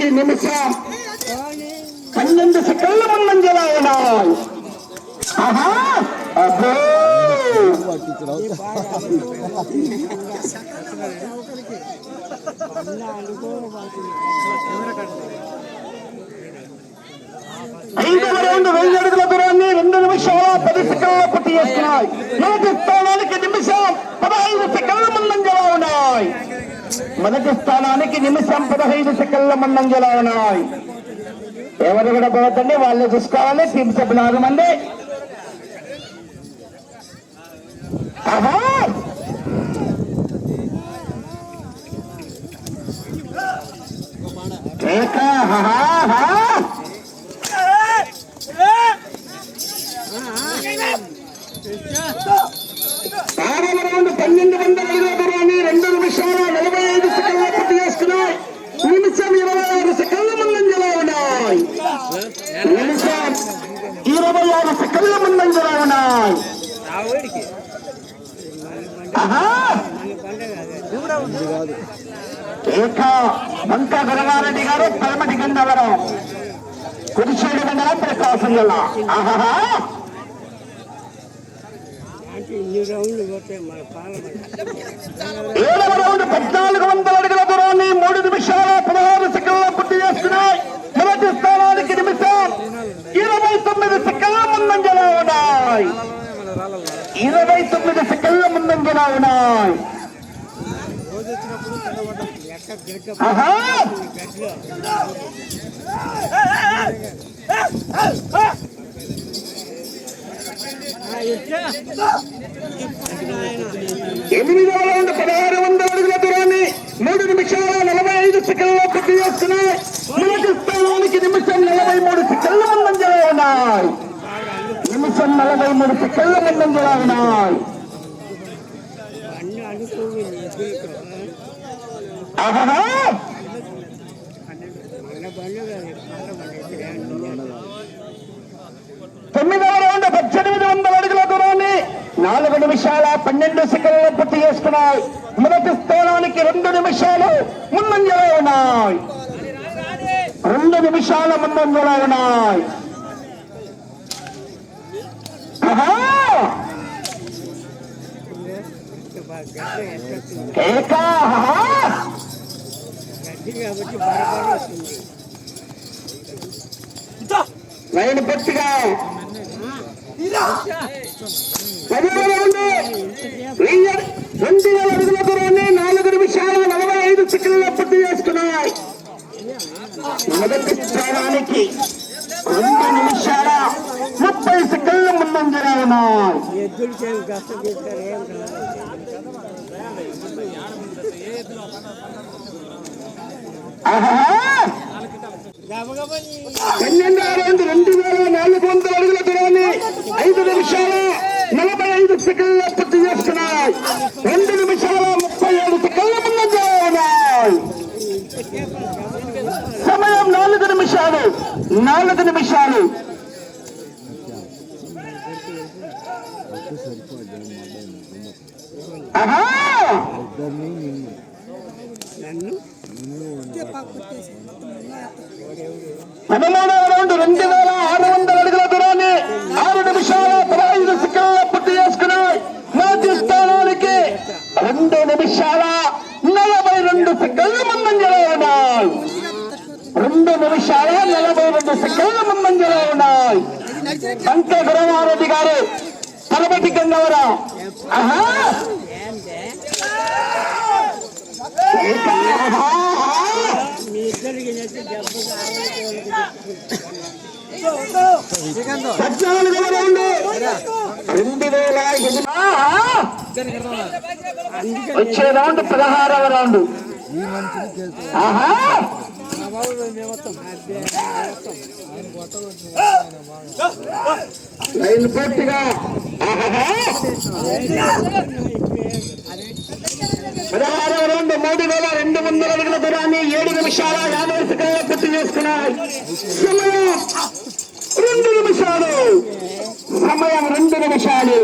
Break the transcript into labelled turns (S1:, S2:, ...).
S1: ప్రతి నిమిషం పన్నెండు సెకండ్ల ముందంజలో ఉన్నాయి ఆహా! అబ్బో! ఐదవ రౌండ్ వెయ్యి అడుగుల దూరాన్ని రెండు నిమిషాల పది సెకండ్ల పూర్తి చేస్తున్నాయి. మొదటి స్థానానికి నిమిషం పదహైదు సెకండ్ల ముందంజలో ఉన్నాయి. మొదటి స్థానానికి నిమిషం పదహైదు సెకండ్ల ముందంజలో ఉన్నాయి. ఎవరు కూడా పోవద్దండి వాళ్ళే చూసుకోవాలి టీం సభ్యులు ఆరు మంది ఆహా పన్నెండు వందల ఇరవై దూరాన్ని రెండు నిమిషాల నలభై ఐదు సెకండ్ల పూర్తి చేసుకున్నాయి నిమిషం ఇరవై ఆరు సెకండ్ల ముందంజలో ఉన్నాయి నిమిషం ముందంజలో ఉన్నాయి ఆహా! ఏక గారు పరమటి గంధవరం. కురిచేడు మండలం ప్రకాశం ఆహా!
S2: పార్లమెంట్
S1: ఏడవ రౌండ్ పద్నాలుగు వందల అడుగుల దూరాన్ని మూడు నిమిషాల పదహారు సెకండ్ల పూర్తి చేస్తున్నాయి మొదటి స్థానానికి నిమిషం ఇరవై తొమ్మిది సెకండ్ల ముందంజలో ఉన్నాయి. ఇరవై తొమ్మిది సెకండ్ల ముందంజలో ఉన్నాయి.
S2: ఎనిమిది గడ్డ
S1: ఆహా పదహారు వందల అడుగుల దూరాన్ని మూడు నిమిషాల నలభై ఐదు సెకండ్లో పూర్తి చేస్తున్నాయి. మొదటి స్థానానికి నిమిషం నలభై మూడు సెకండ్ల ముందంజలో ఉన్నాయి నిమిషం నలభై మూడు సెకండ్ల ముందంజలో ఉన్నాయి
S2: అన్ని అనుకోవి ఎదురుకు
S1: ఆహా
S2: మన బండ్లు కాదు పార్లమెంట్
S1: తొమ్మిదవ రౌండ్ పద్దెనిమిది వందల అడుగుల దూరాన్ని నాలుగు నిమిషాల పన్నెండు సెకండ్లు పూర్తి చేసుకున్నాయి. మొదటి స్థానానికి రెండు నిమిషాలు ముందంజలో ఉన్నాయి. రెండు నిమిషాల ముందంజలో ఉన్నాయి. లైన్ పూర్తిగా పదవ రౌండ్ వెయ్యి రెండు వేల అడుగుల దూరాన్ని నాలుగు నిమిషాల నలభై ఐదు సెకండ్ల పూర్తి చేసుకున్నాయి మొదటి స్థానానికి రెండు నిమిషాల ముప్పై సెకండ్ల ఉన్నాయి పన్నెండు రౌండ్ రెండు వేల నాలుగు వందల అడుగుల దూరాన్ని ఐదు నిమిషాలు నలభై ఐదు సెకండ్ల పూర్తి చేస్తున్నాయి. రెండు నిమిషాల ముప్పై ఏడు సెకండ్ల ముందంజలో సమయం నాలుగు నిమిషాలు నాలుగు నిమిషాలు. పదమూడవ రౌండ్ రెండు వేల ఆరు వందల అడుగుల దూరాన్ని ఆరు నిమిషాల పదహైదు సెకండ్ల పూర్తి చేసుకుని మొదటి స్థానానికి రెండు నిమిషాల నలభై రెండు సెకండ్ల ముందంజలో ఉన్నాయి. రెండు నిమిషాల నలభై రెండు సెకండ్ల ముందంజలో ఉన్నాయి. అంక గురవారెడ్డి గారు పరమటి గంగవరం
S2: మీ ఇద్దరికి
S1: రెండు వేల వచ్చే రౌండ్ పదహారవ రౌండ్. ఆహా! లైన్ పూర్తిగా పదహారు రెండు మూడు వేల రెండు వందల అడుగుల దూరాన్ని ఏడు నిమిషాల యాభై సెకండ్ల పూర్తి చేసుకున్నాయి. సమయం రెండు నిమిషాలు. సమయం రెండు నిమిషాలు.